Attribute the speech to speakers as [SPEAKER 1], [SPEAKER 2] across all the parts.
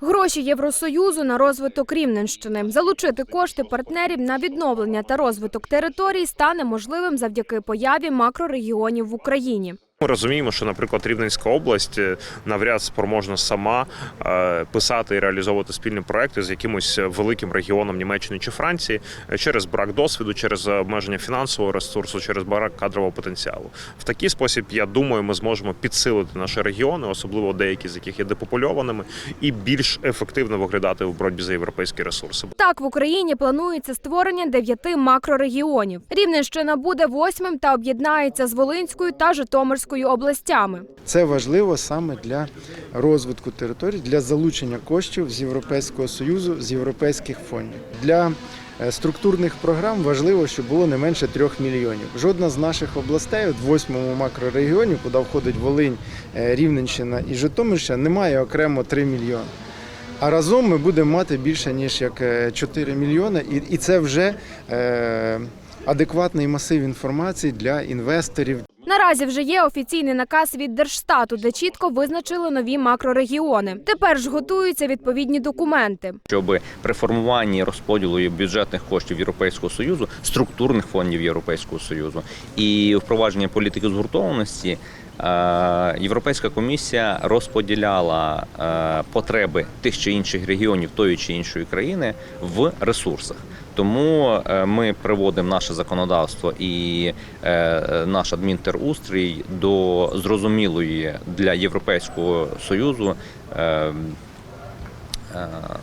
[SPEAKER 1] Гроші Євросоюзу на розвиток Рівненщини. Залучити кошти партнерів на відновлення та розвиток територій стане можливим завдяки появі макрорегіонів в Україні.
[SPEAKER 2] Ми розуміємо, що, наприклад, Рівненська область е, навряд спроможна сама е, писати і реалізовувати спільні проекти з якимось великим регіоном Німеччини чи Франції е, через брак досвіду, через обмеження фінансового ресурсу, через брак кадрового потенціалу. В такий спосіб, я думаю, ми зможемо підсилити наші регіони, особливо деякі з яких є депопульованими, і більш ефективно виглядати в боротьбі за європейські ресурси.
[SPEAKER 1] Так, в Україні планується створення дев'яти макрорегіонів. Рівненщина буде восьмим та об'єднається з Волинською та Житомирською областями.
[SPEAKER 3] Це важливо саме для розвитку територій, для залучення коштів з Європейського союзу, з європейських фондів. Для е, структурних програм важливо, щоб було не менше трьох мільйонів. Жодна з наших областей, от восьмому макрорегіоні, куди входить Волинь, е, Рівненщина і Житомирщина, не має окремо 3 мільйони. А разом ми будемо мати більше ніж як е, 4 мільйони, і, це вже е, адекватний масив інформації для інвесторів,
[SPEAKER 1] Наразі вже є офіційний наказ від Держстату, де чітко визначили нові макрорегіони. Тепер ж готуються відповідні документи.
[SPEAKER 4] щоб при формуванні розподілу бюджетних коштів Європейського союзу, структурних фондів Європейського союзу і впровадження політики згуртованості. Е, Європейська комісія розподіляла е, потреби тих чи інших регіонів тої чи іншої країни в ресурсах. Тому е, ми приводимо наше законодавство і наш адмінтерустрій до зрозумілої для Європейського союзу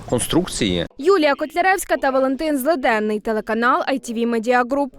[SPEAKER 4] конструкції,
[SPEAKER 1] Юлія Котляревська та Валентин Зледенний, телеканал ITV Media Group.